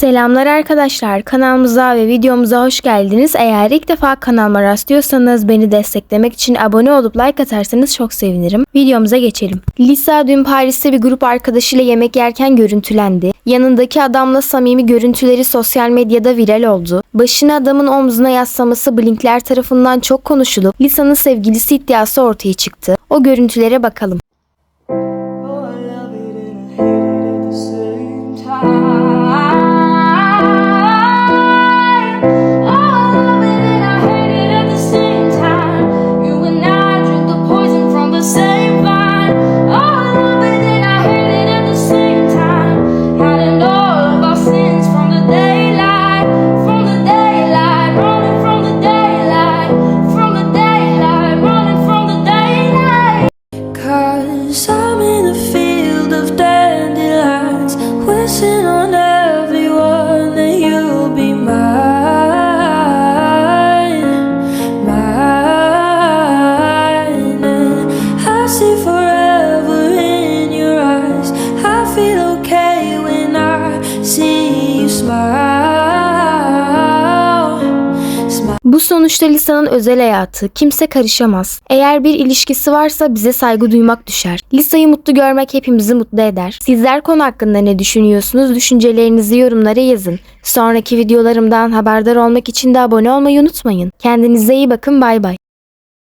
Selamlar arkadaşlar. Kanalımıza ve videomuza hoş geldiniz. Eğer ilk defa kanalıma rastlıyorsanız beni desteklemek için abone olup like atarsanız çok sevinirim. Videomuza geçelim. Lisa dün Paris'te bir grup arkadaşıyla yemek yerken görüntülendi. Yanındaki adamla samimi görüntüleri sosyal medyada viral oldu. Başını adamın omzuna yaslaması Blinkler tarafından çok konuşulup Lisa'nın sevgilisi iddiası ortaya çıktı. O görüntülere bakalım. Bu sonuçta Lisa'nın özel hayatı, kimse karışamaz. Eğer bir ilişkisi varsa bize saygı duymak düşer. Lisa'yı mutlu görmek hepimizi mutlu eder. Sizler konu hakkında ne düşünüyorsunuz? Düşüncelerinizi yorumlara yazın. Sonraki videolarımdan haberdar olmak için de abone olmayı unutmayın. Kendinize iyi bakın bay bay.